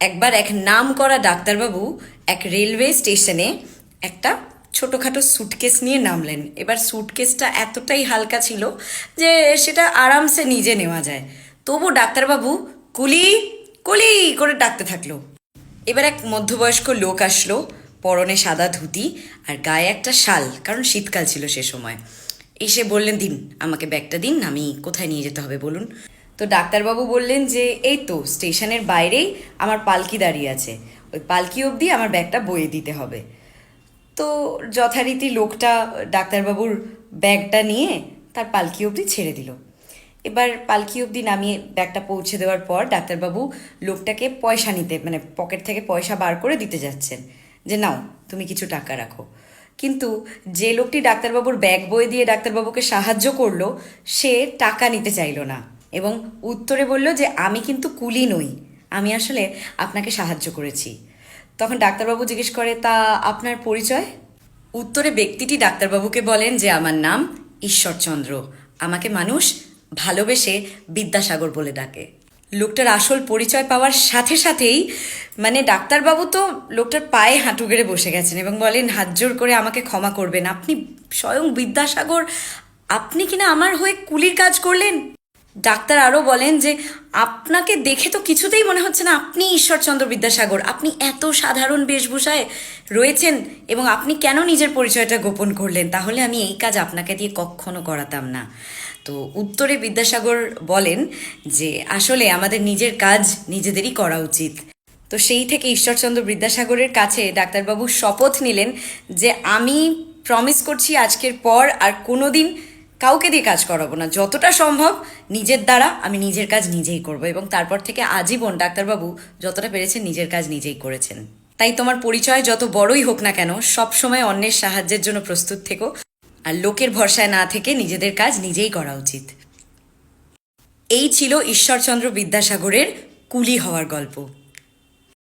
একবার এক নাম করা ডাক্তারবাবু এক রেলওয়ে স্টেশনে একটা ছোটোখাটো সুটকেস নিয়ে নামলেন। এবার সুটকেসটা এতটাই হালকা ছিল যে সেটা আরামসে নিজে নেওয়া যায়। তবু ডাক্তারবাবু কুলি কুলি করে ডাকতে থাকল। এবার এক মধ্যবয়স্ক লোক আসলো, পরনে সাদা ধুতি আর গায়ে একটা শাল, কারণ শীতকাল ছিল সে সময়। এসে বললেন, দিন, আমাকে ব্যাগটা দিন, আমি কোথায় নিয়ে যেতে হবে, বলুন। তো ডাক্তারবাবু বললেন যে, এই তো, স্টেশনের বাইরেই আমার পালকি দাঁড়িয়ে আছে। ওই পালকি অবধি আমার ব্যাগটা বয়ে দিতে হবে। তো যথারীতি লোকটা, ডাক্তারবাবুর ব্যাগটা নিয়ে তার পালকি অবধি ছেড়ে দিল। এবার পালকি অবধি নামিয়ে ব্যাগটা পৌঁছে দেওয়ার পর ডাক্তারবাবু লোকটাকে পয়সা নিতে মানে পকেট থেকে পয়সা বার করে দিতে যাচ্ছেন যে, নাও, তুমি কিছু টাকা রাখো। কিন্তু যে লোকটি ডাক্তারবাবুর ব্যাগ বয়ে দিয়ে ডাক্তারবাবুকে সাহায্য করল, সে টাকা নিতে চাইলো না। এবং উত্তরে বলল যে, আমি কিন্তু কুলি নই। আমি আসলে আপনাকে সাহায্য করেছি। তখন ডাক্তারবাবু জিজ্ঞেস করে, তা আপনার পরিচয়? উত্তরে ব্যক্তিটি ডাক্তারবাবুকে বলেন যে, আমার নাম ঈশ্বরচন্দ্র। আমাকে মানুষ ভালোবেসে বিদ্যাসাগর বলে ডাকে। লোকটার আসল পরিচয় পাওয়ার সাথে সাথেই মানে ডাক্তারবাবু তো লোকটার পায়ে হাঁটু গেড়ে বসে গেছেন এবং বলেন, হাত জোর করে আমাকে ক্ষমা করবেন। আপনি স্বয়ং বিদ্যাসাগর। আপনি কিনা আমার হয়ে কুলির কাজ করলেন? ডাক্তার আরও বলেন যে, আপনাকে দেখে তো কিছুতেই মনে হচ্ছে না আপনি ঈশ্বরচন্দ্র বিদ্যাসাগর। আপনি এত সাধারণ বেশভূষায় রয়েছেন এবং আপনি কেন নিজের পরিচয়টা গোপন করলেন? তাহলে আমি এই কাজ আপনাকে দিয়ে কখনো করাতাম না। তো উত্তরে বিদ্যাসাগর বলেন যে, আসলে আমাদের নিজের কাজ নিজেদেরই করা উচিত। তো সেই থেকে ঈশ্বরচন্দ্র বিদ্যাসাগরের কাছে ডাক্তারবাবু শপথ নিলেন যে, আমি প্রমিস করছি আজকের পর আর কোনোদিন কাউকে দিয়ে কাজ করাবো না। যতটা সম্ভব নিজের দ্বারা আমি নিজের কাজ নিজেই করব এবং তারপর থেকে আজীবন ডাক্তারবাবু যতটা পেরেছেন নিজের কাজ নিজেই করেছেন। তাই তোমার পরিচয় যত বড়ই হোক না কেন সব সময় অন্যের সাহায্যের জন্য প্রস্তুত থেকো আর লোকের ভরসায় না থেকে নিজেদের কাজ নিজেই করা উচিত। এই ছিল ঈশ্বরচন্দ্র বিদ্যাসাগরের কুলি হওয়ার গল্প।